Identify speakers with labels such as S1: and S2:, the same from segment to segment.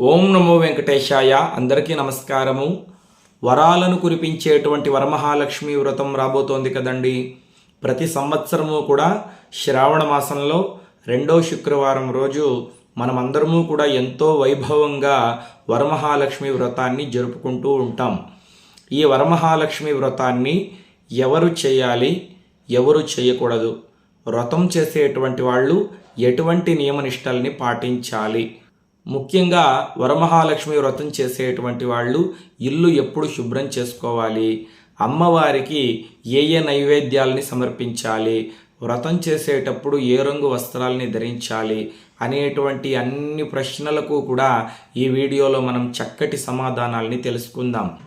S1: ఓం నమో వెంకటేశాయ. అందరికీ నమస్కారము. వరాలను కురిపించేటువంటి వరమహాలక్ష్మి వ్రతం రాబోతోంది కదండి. ప్రతి సంవత్సరము కూడా శ్రావణ మాసంలో రెండో శుక్రవారం రోజు మనమందరము కూడా ఎంతో వైభవంగా వరమహాలక్ష్మి వ్రతాన్ని జరుపుకుంటూ ఉంటాం. ఈ వరమహాలక్ష్మి వ్రతాన్ని ఎవరు చేయాలి ఎవరు చేయకూడదు? వ్రతం చేసేటువంటి వాళ్ళు ఎటువంటి నియమనిష్టల్ని పాటించాలి? ముఖ్యంగా వరమహాలక్ష్మి వ్రతం చేసేటువంటి వాళ్ళు ఇల్లు ఎప్పుడు శుభ్రం చేసుకోవాలి. అమ్మవారికి ఏ ఏ నైవేద్యాలని సమర్పించాలి. వ్రతం చేసేటప్పుడు ఏ రంగు వస్త్రాలని ధరించాలి అనేటువంటి అన్ని ప్రశ్నలకు కూడా ఈ వీడియోలో మనం చక్కటి సమాధానాల్ని తెలుసుకుందాం.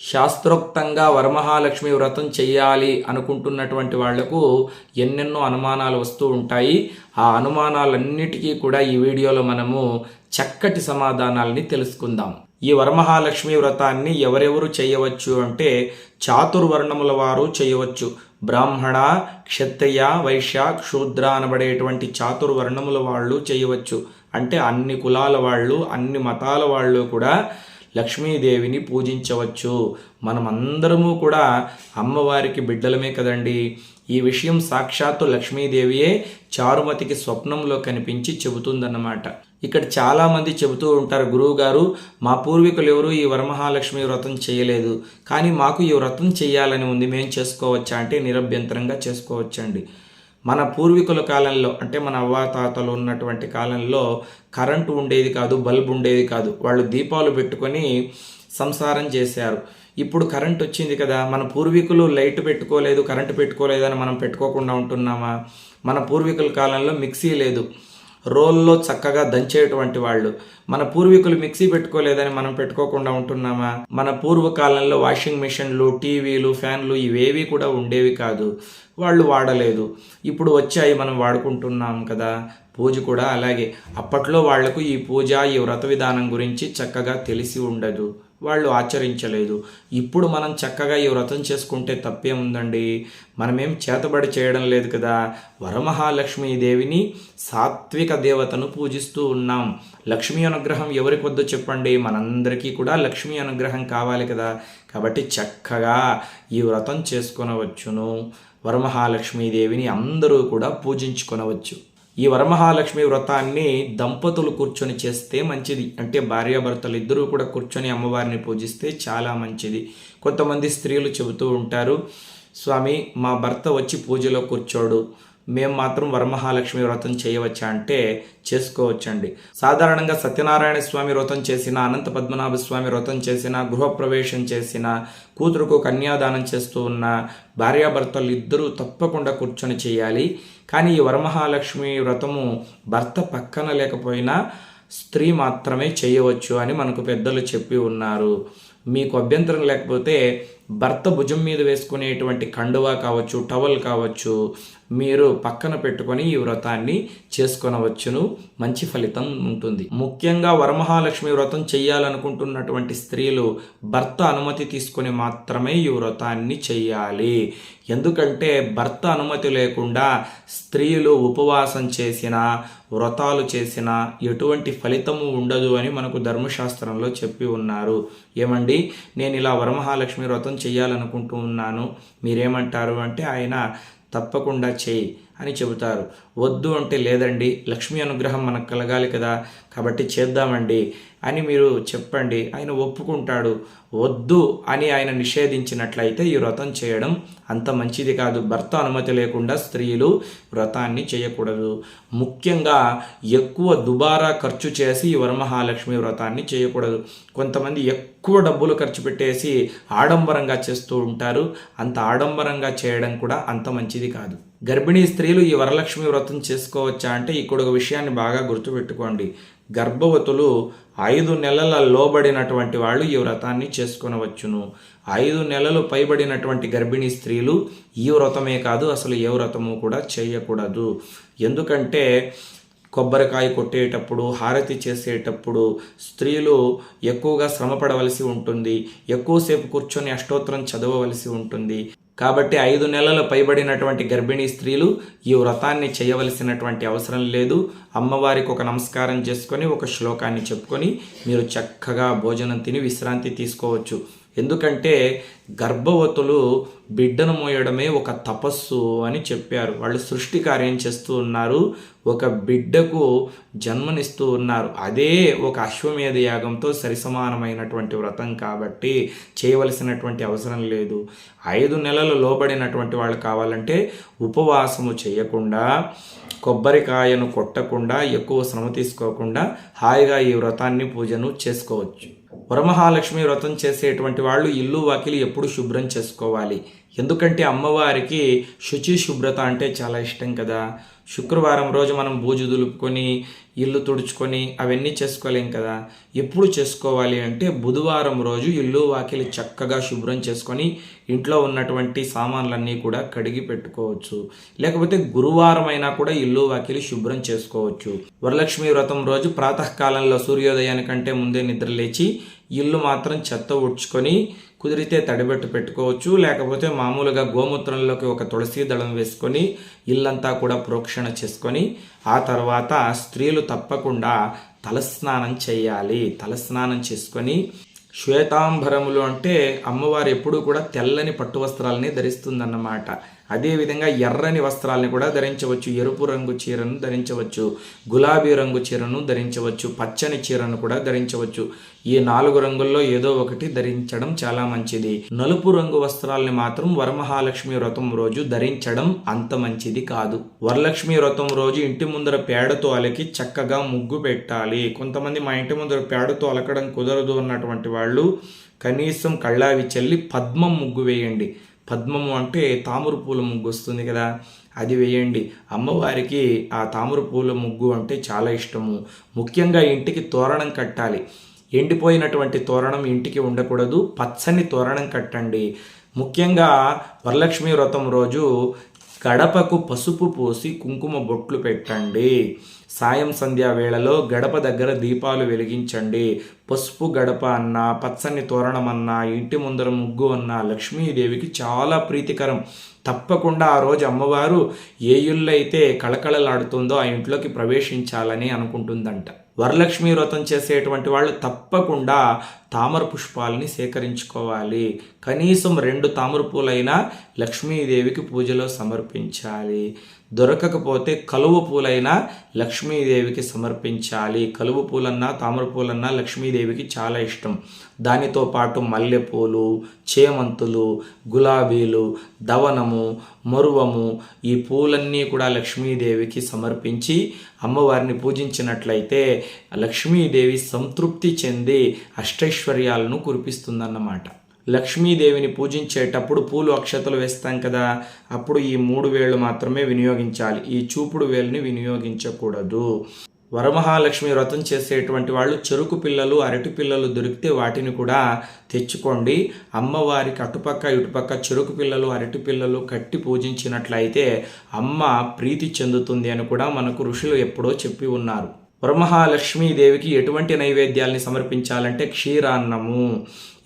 S1: శాస్త్రోక్తంగా వరమహాలక్ష్మి వ్రతం చేయాలి అనుకుంటున్నటువంటి వాళ్ళకు ఎన్నెన్నో అనుమానాలు వస్తూ ఉంటాయి. ఆ అనుమానాలన్నిటికీ కూడా ఈ వీడియోలో మనము చక్కటి సమాధానాల్ని తెలుసుకుందాం. ఈ వరమహాలక్ష్మి వ్రతాన్ని ఎవరెవరు చేయవచ్చు అంటే చాతుర్వర్ణముల వారు చేయవచ్చు బ్రాహ్మణ క్షత్రియ వైశ్య శూద్ర అనబడేటువంటి చాతుర్వర్ణముల వాళ్ళు చేయవచ్చు అంటే అన్ని కులాల వాళ్ళు అన్ని మతాల వాళ్ళు కూడా లక్ష్మీదేవిని పూజించవచ్చు. మనమందరము కూడా అమ్మవారికి బిడ్డలమే కదండి. ఈ విషయం సాక్షాత్తు లక్ష్మీదేవియే చారుమతికి స్వప్నంలో కనిపించి చెబుతుందన్నమాట. ఇక్కడ చాలామంది చెబుతూ ఉంటారు గురువు గారు మా పూర్వీకులు ఎవరు ఈ వరమహాలక్ష్మి వ్రతం చేయలేదు. కానీ మాకు ఈ వ్రతం చేయాలని ఉంది. మేము చేసుకోవచ్చా? అంటే నిరభ్యంతరంగా చేసుకోవచ్చండి. మన పూర్వీకుల కాలంలో అంటే మన అవ్వాతాతలు ఉన్నటువంటి కాలంలో కరెంటు ఉండేది కాదు బల్బ్ ఉండేది కాదు. వాళ్ళు దీపాలు పెట్టుకొని సంసారం చేశారు. ఇప్పుడు కరెంట్ వచ్చింది కదా మన పూర్వీకులు లైట్ పెట్టుకోలేదు కరెంటు పెట్టుకోలేదని మనం పెట్టుకోకుండా ఉంటున్నామా? మన పూర్వీకుల కాలంలో మిక్సీ లేదు. రోల్లో చక్కగా దంచేటువంటి వాళ్ళు. మన పూర్వీకులు మిక్సీ పెట్టుకోలేదని మనం పెట్టుకోకుండా ఉంటున్నామా? మన పూర్వకాలంలో వాషింగ్ మిషన్లు టీవీలు ఫ్యాన్లు ఇవేవి కూడా ఉండేవి కాదు. వాళ్ళు వాడలేదు. ఇప్పుడు వచ్చాయి మనం వాడుకుంటున్నాం కదా. పూజ కూడా అలాగే. అప్పట్లో వాళ్ళకు ఈ పూజ ఈ వ్రత విధానం గురించి చక్కగా తెలిసి ఉండదు. వాళ్ళు ఆచరించలేదు. ఇప్పుడు మనం చక్కగా ఈ వ్రతం చేసుకుంటే తప్పేముందండి మనమేం చేతబడి చేయడం లేదు కదా? వరమహాలక్ష్మీదేవిని సాత్విక దేవతను పూజిస్తూ ఉన్నాం. లక్ష్మీ అనుగ్రహం ఎవరికి వద్దో చెప్పండి. మనందరికీ కూడా లక్ష్మీ అనుగ్రహం కావాలి కదా? కాబట్టి చక్కగా ఈ వ్రతం చేసుకొనవచ్చును. వరమహాలక్ష్మీదేవిని అందరూ కూడా పూజించుకొనవచ్చు. ఈ వరమహాలక్ష్మి వ్రతాన్ని దంపతులు కూర్చొని చేస్తే మంచిది. అంటే భార్యాభర్తలు ఇద్దరూ కూడా కూర్చొని అమ్మవారిని పూజిస్తే చాలా మంచిది. కొంతమంది స్త్రీలు చెబుతూ ఉంటారు స్వామి మా భర్త వచ్చి పూజలో కూర్చోడు. మేము మాత్రం వరమహాలక్ష్మి వ్రతం చేయవచ్చా? అంటే చేసుకోవచ్చండి. సాధారణంగా సత్యనారాయణ స్వామి వ్రతం చేసిన అనంత పద్మనాభ స్వామి వ్రతం చేసిన గృహప్రవేశం చేసిన కూతురుకు కన్యాదానం చేస్తూ ఉన్న భార్యాభర్తలు ఇద్దరూ తప్పకుండా కూర్చొని చేయాలి. కానీ ఈ వరమహాలక్ష్మి వ్రతము భర్త పక్కన లేకపోయినా స్త్రీ మాత్రమే చేయవచ్చు అని మనకు పెద్దలు చెప్పి ఉన్నారు. మీకు అభ్యంతరం లేకపోతే భర్త భుజం మీద వేసుకునేటువంటి కండువా కావచ్చు టవల్ కావచ్చు మీరు పక్కన పెట్టుకొని ఈ వ్రతాన్ని చేసుకొనవచ్చును. మంచి ఫలితం ఉంటుంది. ముఖ్యంగా వరమహాలక్ష్మి వ్రతం చేయాలనుకుంటున్నటువంటి స్త్రీలు భర్త అనుమతి తీసుకొని మాత్రమే ఈ వ్రతాన్ని చెయ్యాలి. ఎందుకంటే భర్త అనుమతి లేకుండా స్త్రీలు ఉపవాసం చేసిన వ్రతాలు చేసిన ఎటువంటి ఫలితము ఉండదు అని మనకు ధర్మశాస్త్రంలో చెప్పి ఉన్నారు. ఏమండి? నేను ఇలా వరమహాలక్ష్మి వ్రతం చేయాలనుకుంటూ ఉన్నాను. మీరేమంటారు అంటే ఆయన తప్పకుండా చేయి అని చెబుతారు. వద్దు అంటే లేదండి. లక్ష్మీ అనుగ్రహం మనకు కలగాలి కదా. కాబట్టి చేద్దామండి. అని మీరు చెప్పండి. ఆయన ఒప్పుకుంటాడు. వద్దు అని ఆయన నిషేధించినట్లయితే ఈ వ్రతం చేయడం అంత మంచిది కాదు. భర్త అనుమతి లేకుండా స్త్రీలు వ్రతాన్ని చేయకూడదు. ముఖ్యంగా ఎక్కువ దుబారా ఖర్చు చేసి ఈ వరమహాలక్ష్మి వ్రతాన్ని చేయకూడదు. కొంతమంది ఎక్కువ డబ్బులు ఖర్చు పెట్టేసి ఆడంబరంగా చేస్తూ ఉంటారు. అంత ఆడంబరంగా చేయడం కూడా అంత మంచిది కాదు. గర్భిణీ స్త్రీలు ఈ వరలక్ష్మి వ్రతం చేసుకోవచ్చా అంటే ఇక్కడ ఒక విషయాన్ని బాగా గుర్తుపెట్టుకోండి. గర్భవతులు ఐదు నెలల లోబడినటువంటి వాళ్ళు ఈ వ్రతాన్ని చేసుకొనవచ్చును. ఐదు నెలలు పైబడినటువంటి గర్భిణీ స్త్రీలు ఈ వ్రతమే కాదు అసలు ఏ వ్రతము కూడా చేయకూడదు. ఎందుకంటే కొబ్బరికాయ కొట్టేటప్పుడు హారతి చేసేటప్పుడు స్త్రీలు ఎక్కువగా శ్రమపడవలసి ఉంటుంది. ఎక్కువసేపు కూర్చొని అష్టోత్తరం చదవవలసి ఉంటుంది. కాబట్టి ఐదు నెలలు పైబడినటువంటి గర్భిణీ స్త్రీలు ఈ వ్రతాన్ని చేయవలసినటువంటి అవసరం లేదు. అమ్మవారికి ఒక నమస్కారం చేసుకొని ఒక శ్లోకాన్ని చెప్పుకొని మీరు చక్కగా భోజనం తిని విశ్రాంతి తీసుకోవచ్చు. ఎందుకంటే గర్భవతులు బిడ్డను మోయడమే ఒక తపస్సు అని చెప్పారు. వాళ్ళు సృష్టి కార్యం చేస్తూ ఉన్నారు. ఒక బిడ్డకు జన్మనిస్తూ ఉన్నారు. అదే ఒక అశ్వమేధ యాగంతో సరిసమానమైనటువంటి వ్రతం కాబట్టి చేయవలసినటువంటి అవసరం లేదు. ఐదు నెలలు లోబడినటువంటి వాళ్ళు కావాలంటే ఉపవాసము చేయకుండా కొబ్బరికాయను కొట్టకుండా ఎక్కువ శ్రమ తీసుకోకుండా హాయిగా ఈ వ్రతాన్ని పూజను చేసుకోవచ్చు. వరమహాలక్ష్మి వ్రతం చేసేటువంటి వాళ్ళు ఇల్లు వాకిలి ఎప్పుడు శుభ్రం చేసుకోవాలి. ఎందుకంటే అమ్మవారికి శుచి శుభ్రత అంటే చాలా ఇష్టం కదా. శుక్రవారం రోజు మనం బూజు దులుపుకొని ఇల్లు తుడుచుకొని అవన్నీ చేసుకోలేం కదా? ఎప్పుడు చేసుకోవాలి అంటే బుధవారం రోజు ఇల్లు వాకిలి చక్కగా శుభ్రం చేసుకొని ఇంట్లో ఉన్నటువంటి సామాన్లన్నీ కూడా కడిగి పెట్టుకోవచ్చు. లేకపోతే గురువారం అయినా కూడా ఇల్లు వాకిలి శుభ్రం చేసుకోవచ్చు. వరలక్ష్మి వ్రతం రోజు ప్రాతకాలంలో సూర్యోదయానికంటే ముందే నిద్ర లేచి ఇల్లు మాత్రం చెత్త ఉడ్చుకొని కుదిరితే తడిబెట్టు పెట్టుకోవచ్చు. లేకపోతే మామూలుగా గోమూత్రంలోకి ఒక తులసి దళం వేసుకొని ఇల్లంతా కూడా ప్రోక్షణ చేసుకొని ఆ తర్వాత స్త్రీలు తప్పకుండా తలస్నానం చేయాలి. తలస్నానం చేసుకొని శ్వేతాంబరములు అంటే అమ్మవారు ఎప్పుడూ కూడా తెల్లని పట్టు వస్త్రాలని ధరిస్తుందన్నమాట. అదేవిధంగా ఎర్రని వస్త్రాలని కూడా ధరించవచ్చు ఎరుపు రంగు చీరను ధరించవచ్చు గులాబీ రంగు చీరను ధరించవచ్చు పచ్చని చీరను కూడా ధరించవచ్చు. ఈ నాలుగు రంగుల్లో ఏదో ఒకటి ధరించడం చాలా మంచిది. నలుపు రంగు వస్త్రాలని మాత్రం వరమహాలక్ష్మి వ్రతం రోజు ధరించడం అంత మంచిది కాదు. వరలక్ష్మి వ్రతం రోజు ఇంటి ముందర పేడతో అలకి చక్కగా ముగ్గు పెట్టాలి. కొంతమంది మా ఇంటి ముందర పేడతో అలకడం కుదరదు అన్నటువంటి వాళ్ళు కనీసం కళ్ళావి చల్లి పద్మం ముగ్గు వేయండి. పద్మము అంటే తామర పూల ముగ్గు వస్తుంది కదా అది వేయండి. అమ్మవారికి ఆ తామర పూల ముగ్గు అంటే చాలా ఇష్టము. ముఖ్యంగా ఇంటికి తోరణం కట్టాలి. ఎండిపోయినటువంటి తోరణం ఇంటికి ఉండకూడదు. పచ్చని తోరణం కట్టండి. ముఖ్యంగా వరలక్ష్మి వ్రతం రోజు గడపకు పసుపు పోసి కుంకుమ బొట్లు పెట్టండి. సాయం సంధ్యా వేళలో గడప దగ్గర దీపాలు వెలిగించండి. పసుపు గడప అన్న పచ్చని తోరణం అన్న ఇంటి ముందర ముగ్గు అన్న లక్ష్మీదేవికి చాలా ప్రీతికరం. తప్పకుండా ఆ రోజు అమ్మవారు ఏ ఇల్లైతే అయితే కళకళలాడుతుందో ఆ ఇంట్లోకి ప్రవేశించాలని అనుకుంటుందంట. వరలక్ష్మి వ్రతం చేసేటువంటి వాళ్ళు తప్పకుండా తామర పుష్పాలని సేకరించుకోవాలి. కనీసం రెండు తామర పూలైనా లక్ష్మీదేవికి పూజలో సమర్పించాలి. దొరకకపోతే కలువ పూలైనా లక్ష్మీదేవికి సమర్పించాలి. కలువ పూలన్నా తామర పూలన్నా లక్ష్మీదేవికి చాలా ఇష్టం. దానితో పాటు మల్లెపూలు చేమంతులు గులాబీలు దవనము మరువము ఈ పూలన్నీ కూడా లక్ష్మీదేవికి సమర్పించి అమ్మవారిని పూజించినట్లయితే లక్ష్మీదేవి సంతృప్తి చెంది అష్టైశ్వర్యాలను కురిపిస్తుందన్నమాట. లక్ష్మీదేవిని పూజించేటప్పుడు పూలు అక్షతలు వేస్తాం కదా అప్పుడు ఈ మూడు వేళ్ళు మాత్రమే వినియోగించాలి. ఈ చూపుడు వేలుని వినియోగించకూడదు. వరమహాలక్ష్మి వ్రతం చేసేటువంటి వాళ్ళు చెరుకు పిల్లలు అరటి పిల్లలు దొరికితే వాటిని కూడా తెచ్చుకోండి. అమ్మవారికి అటుపక్క ఇటుపక్క చెరుకు పిల్లలు అరటి పిల్లలు కట్టి పూజించినట్లయితే అమ్మ ప్రీతి చెందుతుంది అని కూడా మనకు ఋషులు ఎప్పుడో చెప్పి ఉన్నారు. వరమహాలక్ష్మీదేవికి ఎటువంటి నైవేద్యాల్ని సమర్పించాలంటే క్షీరాన్నము.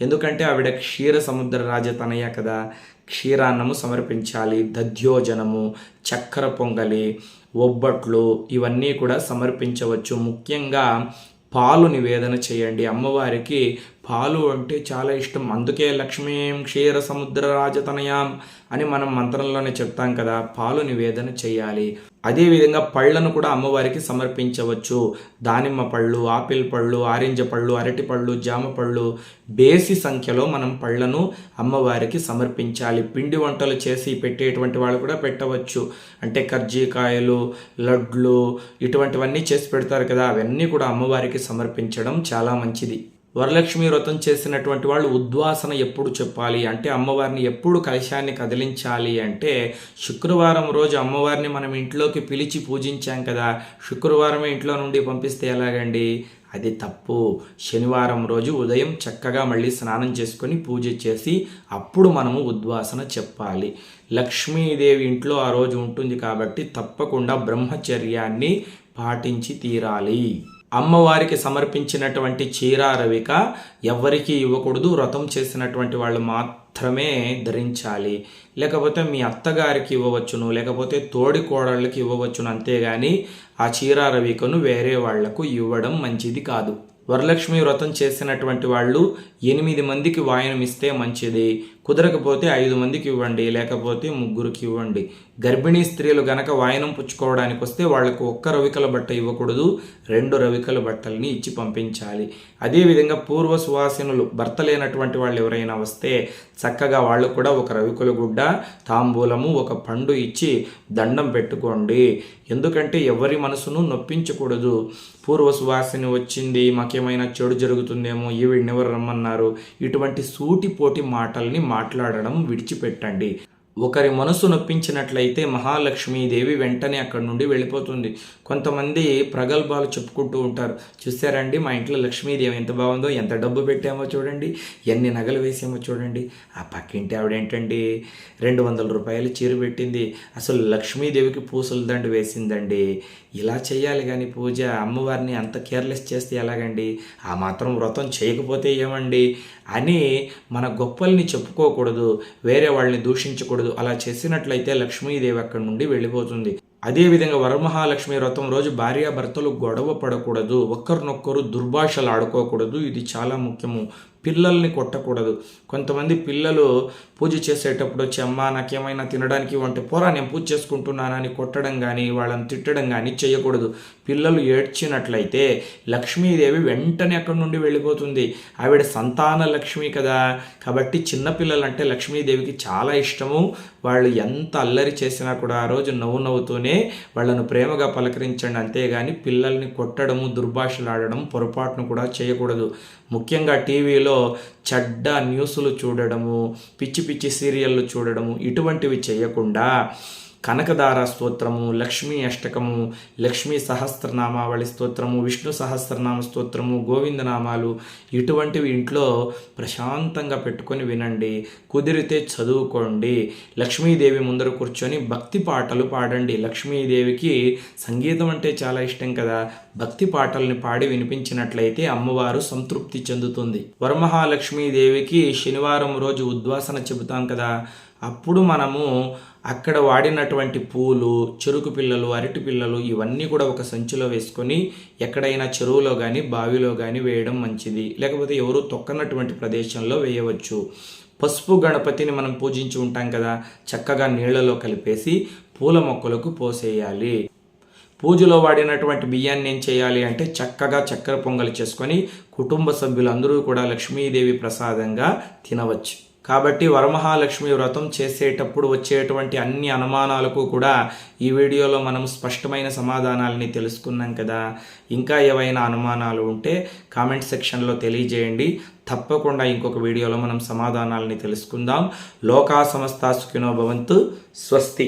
S1: ఎందుకంటే ఆవిడ క్షీర సముద్ర రాజతనయ కదా. క్షీరాన్నము సమర్పించాలి దధ్యోజనము చక్కెర పొంగలి ఒబ్బట్లు ఇవన్నీ కూడా సమర్పించవచ్చు. ముఖ్యంగా పాలు నివేదన చేయండి. అమ్మవారికి పాలు అంటే చాలా ఇష్టం. అందుకే లక్ష్మీం క్షీర సముద్ర రాజతనయాం అని మనం మంత్రంలోనే చెప్తాం కదా. పాలు నివేదన చేయాలి. అదేవిధంగా పళ్ళను కూడా అమ్మవారికి సమర్పించవచ్చు. దానిమ్మ పళ్ళు ఆపిల్ పళ్ళు ఆరెంజ్ పళ్ళు అరటి పళ్ళు జామ పళ్ళు బేసి సంఖ్యలో మనం పళ్ళను అమ్మవారికి సమర్పించాలి. పిండి వంటలు చేసి పెట్టేటువంటి వాళ్ళు కూడా పెట్టవచ్చు. అంటే కర్జీకాయలు లడ్లు ఇటువంటివన్నీ చేసి పెడతారు కదా అవన్నీ కూడా అమ్మవారికి సమర్పించడం చాలా మంచిది. వరలక్ష్మి వ్రతం చేసినటువంటి వాళ్ళు ఉద్వాసన ఎప్పుడు చెప్పాలి అంటే అమ్మవారిని ఎప్పుడు కలశాన్ని కదిలించాలి అంటే శుక్రవారం రోజు అమ్మవారిని మనం ఇంట్లోకి పిలిచి పూజించాం కదా శుక్రవారం ఇంట్లో నుండి పంపిస్తే ఎలాగండి? అది తప్పు. శనివారం రోజు ఉదయం చక్కగా మళ్ళీ స్నానం చేసుకొని పూజ చేసి అప్పుడు మనము ఉద్వాసన చెప్పాలి. లక్ష్మీదేవి ఇంట్లో ఆ రోజు ఉంటుంది కాబట్టి తప్పకుండా బ్రహ్మచర్యాన్ని పాటించి తీరాలి. అమ్మవారికి సమర్పించినటువంటి చీర రవిక ఎవ్వరికీ ఇవ్వకూడదు. వ్రతం చేసినటువంటి వాళ్ళు మాత్రమే ధరించాలి. లేకపోతే మీ అత్తగారికి ఇవ్వవచ్చును లేకపోతే తోడి కోడళ్ళకి ఇవ్వవచ్చును. అంతేగాని ఆ చీర రవికను వేరే వాళ్ళకు ఇవ్వడం మంచిది కాదు. వరలక్ష్మి వ్రతం చేసినటువంటి వాళ్ళు ఎనిమిది మందికి వాయనమిస్తే మంచిది. కుదరకపోతే ఐదు మందికి ఇవ్వండి లేకపోతే ముగ్గురికి ఇవ్వండి. గర్భిణీ స్త్రీలు గనక వాయనం పుచ్చుకోవడానికి వస్తే వాళ్ళకు ఒక్క రవికల బట్ట ఇవ్వకూడదు రెండు రవికల బట్టల్ని ఇచ్చి పంపించాలి. అదేవిధంగా పూర్వ సువాసినులు భర్త లేనటువంటి వాళ్ళు ఎవరైనా వస్తే చక్కగా వాళ్ళు కూడా ఒక రవికుల గుడ్డ తాంబూలము ఒక పండు ఇచ్చి దండం పెట్టుకోండి. ఎందుకంటే ఎవరి మనసును నొప్పించకూడదు. పూర్వ సువాసిని వచ్చింది మాకేమైనా చెడు జరుగుతుందేమో ఈవిడిని ఎవరు రమ్మన్నారు? ఇటువంటి సూటిపోటి మాటల్ని మా మాట్లాడడం విడిచిపెట్టండి. ఒకరి మనసు నొప్పించినట్లయితే మహాలక్ష్మీదేవి వెంటనే అక్కడి నుండి వెళ్ళిపోతుంది. కొంతమంది ప్రగల్భాలు చెప్పుకుంటూ ఉంటారు. చూసారండి మా ఇంట్లో లక్ష్మీదేవి ఎంత బాగుందో ఎంత డబ్బు పెట్టామో చూడండి ఎన్ని నగలు వేసామో చూడండి. ఆ పక్కింటి ఆవిడేంటండి రెండు వందల రూపాయలు చీర పెట్టింది. అసలు లక్ష్మీదేవికి పూసల దండు వేసిందండి. ఇలా చేయాలి కానీ పూజ అమ్మవారిని అంత కేర్లెస్ చేస్తే ఎలాగండి? ఆ మాత్రం వ్రతం చేయకపోతే ఏమండి? అని మన గొప్పల్ని చెప్పుకోకూడదు వేరే వాళ్ళని దూషించకూడదు. అలా చేసినట్లయితే లక్ష్మీదేవి అక్కడి నుండి వెళ్ళిపోతుంది. అదేవిధంగా వరమహాలక్ష్మి వ్రతం రోజు భార్యాభర్తలు గొడవ పడకూడదు. ఒక్కరినొక్కరు దుర్భాషలు ఆడుకోకూడదు. ఇది చాలా ముఖ్యము. పిల్లల్ని కొట్టకూడదు. కొంతమంది పిల్లలు పూజ చేసేటప్పుడు వచ్చి అమ్మ నాకేమైనా తినడానికి అంటే పోరా నేను పూజ చేసుకుంటున్నానని కొట్టడం కానీ వాళ్ళని తిట్టడం కానీ చేయకూడదు. పిల్లలు ఏడ్చినట్లయితే లక్ష్మీదేవి వెంటనే అక్కడి నుండి వెళ్ళిపోతుంది. ఆవిడ సంతాన లక్ష్మి కదా. కాబట్టి చిన్నపిల్లలంటే లక్ష్మీదేవికి చాలా ఇష్టము. వాళ్ళు ఎంత అల్లరి చేసినా కూడా ఆ రోజు నవ్వు నవ్వుతూనే వాళ్ళను ప్రేమగా పలకరించండి. అంతేగాని పిల్లల్ని కొట్టడము దుర్భాషలాడడం పొరపాటును కూడా చేయకూడదు. ముఖ్యంగా టీవీలో చెడ్డ న్యూస్లు చూడడము పిచ్చి పిచ్చి సీరియళ్ళు చూడడము ఇటువంటివి చేయకుండా కనకదార స్తోత్రము లక్ష్మీ అష్టకము లక్ష్మీ సహస్రనామావళి స్తోత్రము విష్ణు సహస్రనామ స్తోత్రము గోవిందనామాలు ఇటువంటివి ఇంట్లో ప్రశాంతంగా పెట్టుకొని వినండి. కుదిరితే చదువుకోండి. లక్ష్మీదేవి ముందర కూర్చొని భక్తి పాటలు పాడండి. లక్ష్మీదేవికి సంగీతం అంటే చాలా ఇష్టం కదా. భక్తి పాటల్ని పాడి వినిపించినట్లయితే అమ్మవారు సంతృప్తి చెందుతుంది. వరమహాలక్ష్మీదేవికి శనివారం రోజు ఉద్వాసన చెబుతాం కదా. అప్పుడు మనము అక్కడ వాడినటువంటి పూలు చెరుకు పిల్లలు అరటి పిల్లలు ఇవన్నీ కూడా ఒక సంచిలో వేసుకొని ఎక్కడైనా చెరువులో కానీ బావిలో కానీ వేయడం మంచిది. లేకపోతే ఎవరు తొక్కనటువంటి ప్రదేశంలో వేయవచ్చు. పసుపు గణపతిని మనం పూజించి ఉంటాం కదా చక్కగా నీళ్ళలో కలిపేసి పూల మొక్కలకు పోసేయాలి. పూజలో వాడినటువంటి బియ్యాన్ని ఏం చేయాలి అంటే చక్కగా చక్కెర పొంగలి చేసుకొని కుటుంబ సభ్యులందరూ కూడా లక్ష్మీదేవి ప్రసాదంగా తినవచ్చు. కాబట్టి వరమహాలక్ష్మి వ్రతం చేసేటప్పుడు వచ్చేటువంటి అన్ని అనుమానాలకు కూడా ఈ వీడియోలో మనం స్పష్టమైన సమాధానాలని తెలుసుకున్నాం కదా. ఇంకా ఏవైనా అనుమానాలు ఉంటే కామెంట్ సెక్షన్లో తెలియజేయండి. తప్పకుండా ఇంకొక వీడియోలో మనం సమాధానాలని తెలుసుకుందాం. లోకా సమస్త సుఖినో భవంతు. స్వస్తి.